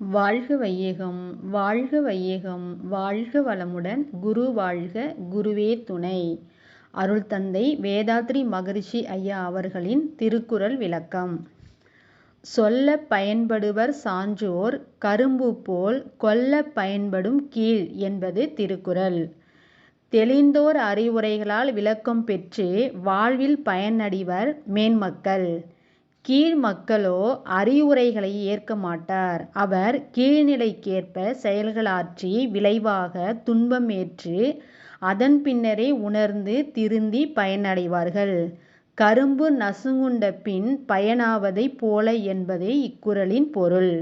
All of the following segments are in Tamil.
வாழ்க வையகம் வாழ்க வையகம் வாழ்க வளமுடன் குரு வாழ்க குருவே துணை. அருள் தந்தை வேதாத்ரி மகரிஷி ஐயா அவர்களின் திருக்குறள் விளக்கம். சொல்ல பயன்படுவர் சான்றோர் கரும்பு போல் கொல்ல பயன்படும் கீழ் என்பது திருக்குறள். தெளிந்தோர் அறிவுரைகளால் விளக்கம் பெற்று வாழ்வில் பயனடைவர் மேன்மக்கள். கீழ் மக்களோ அறிவுரைகளை ஏற்க மாட்டார். அவர் கீழ்நிலைக்கேற்ப செயல்களாற்றி விளைவாக துன்பம் ஏற்று அதன் பின்னரே உணர்ந்து திருந்தி பயனடைவார்கள். கரும்பு நசுங்குண்ட பின் பயனாவதைப் போல என்பதே இக்குறளின் பொருள்.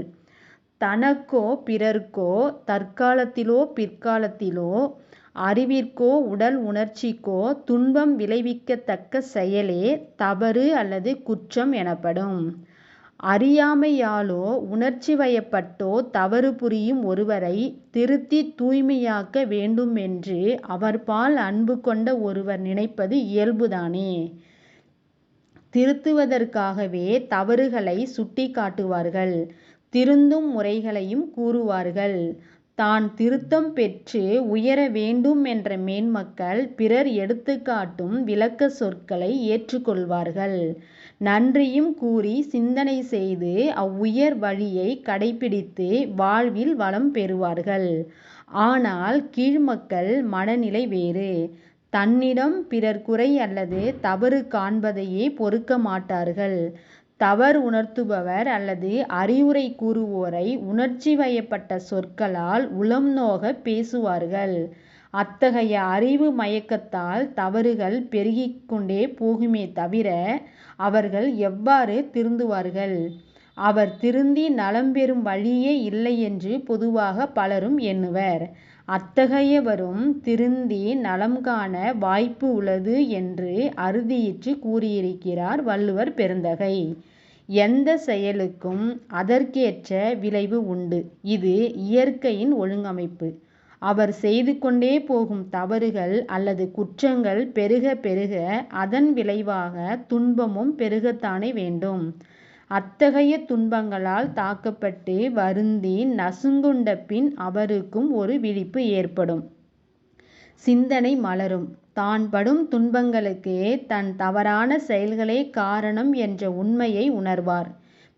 தனக்கோ பிறர்க்கோ தற்காலத்திலோ பிற்காலத்திலோ அறிவிற்கோ உடல் உணர்ச்சிக்கோ துன்பம் விளைவிக்கத்தக்க செயலே தவறு அல்லது குற்றம் எனப்படும். அறியாமையாலோ உணர்ச்சி வயப்பட்டோ தவறு புரியும் ஒருவரை திருத்தித் தூய்மையாக்க வேண்டுமென்று அவர்பால் அன்பு கொண்ட ஒருவர் நினைப்பது இயல்புதானே. திருத்துவதற்காகவே தவறுகளை சுட்டிக் காட்டுவார்கள். திருந்தும் முறைகளையும் கூறுவார்கள். தான் திருத்தம் பெற்று உயர வேண்டும் என்ற மேன்மக்கள் பிறர் எடுத்துக்காட்டும் விளக்கச் சொற்களை ஏற்றுக்கொள்வார்கள். நன்றியும் கூறி சிந்தனை செய்து அவ்வுயர் வழியைக் கடைப்பிடித்து வாழ்வில் வளம் பெறுவார்கள். ஆனால் கீழ்மக்கள் மனநிலை வேறு. தன்னிடம் பிறர் குறை அல்லது தவறு காண்பதையே பொறுக்க மாட்டார்கள். தவறு உணர்த்துபவர் அல்லது அறிவுரை கூறுவோரை உணர்ச்சி வயப்பட்ட சொற்களால் உளம் நோகப் பேசுவார்கள். அத்தகைய அறிவு மயக்கத்தால் தவறுகள் பெருகிக் கொண்டே போகுமே தவிர அவர்கள் எவ்வாறு திருந்துவார்கள்? அவர் திருந்தி நலம் பெறும் வழியே இல்லையென்று பொதுவாக பலரும் எண்ணுவர். அத்தகையவரும் திருந்தி நலம் காண வாய்ப்பு உளது என்று அறுதியிற்று கூறியிருக்கிறார் வள்ளுவர் பெருந்தகை. எந்தச் செயலுக்கும் அதற்கேற்ற விளைவு உண்டு. இது இயற்கையின் ஒழுங்கமைப்பு. அவர் செய்து கொண்டே போகும் தவறுகள் அல்லது குற்றங்கள் பெருகப் பெருக அதன் விளைவாகத் துன்பமும் பெருகத்தானே வேண்டும். அத்தகைய துன்பங்களால் தாக்கப்பட்டு வருந்தி நசுங்குண்ட பின் அவருக்கும் ஒரு விழிப்பு ஏற்படும். சிந்தனை மலரும். தான் படும் துன்பங்களுக்கு தன் தவறான செயல்களே காரணம் என்ற உண்மையை உணர்வார்.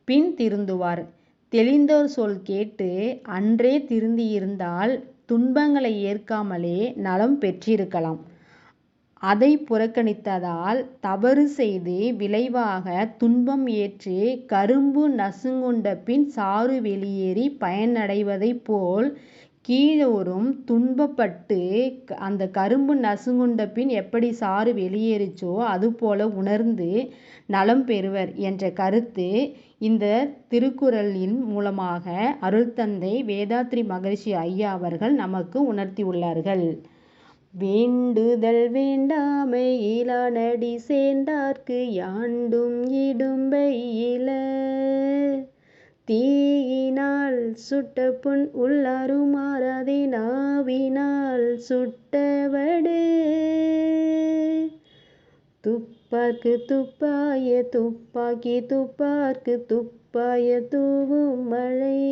பின் திருந்துவார். தெளிந்தோர் சொல் கேட்டு அன்றே திருந்தியிருந்தால் துன்பங்களை ஏற்காமலே நலம் பெற்றிருக்கலாம். அதை புறக்கணித்ததால் தவறு செய்து விளைவாகத் துன்பம் ஏற்று கரும்பு நசுங்குண்ட பின் சாறு வெளியேறிப் பயனடைவதைப் போல் கீழோரும் துன்பப்பட்டு அந்தக் கரும்பு நசுங்குண்ட பின் எப்படி சாறு வெளியேறுச்சோ அதுபோல உணர்ந்து நலம் பெறுவர் என்ற கருத்து இந்தத் திருக்குறளின் மூலமாக அருள்தந்தை வேதாத்ரி மகரிஷி ஐயா அவர்கள் நமக்கு உணர்த்தியுள்ளார்கள். வேண்டுதல் வேண்டாமை இலானடி சேர்ந்தார்க்கு யாண்டும் இடும்பை இல. தீயினால் சுட்ட புண் உள்ளாரும் ஆறாதே நாவினால் சுட்டவடு வடு. துப்பாய துப்பாக்கி துப்பார்க்குத் துப்பாய தூவும் மழை.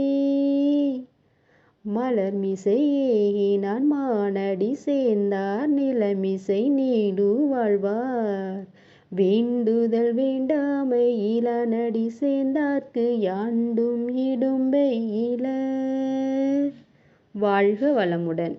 மலர்மிசை ஏகினான் மானடி சேர்ந்தார் நிலமிசை நீடு வாழ்வார். வேண்டுதல் வேண்டாமை இலானடி சேர்ந்தார்க்கு யாண்டும் இடும்பை இல. வாழ்க வளமுடன்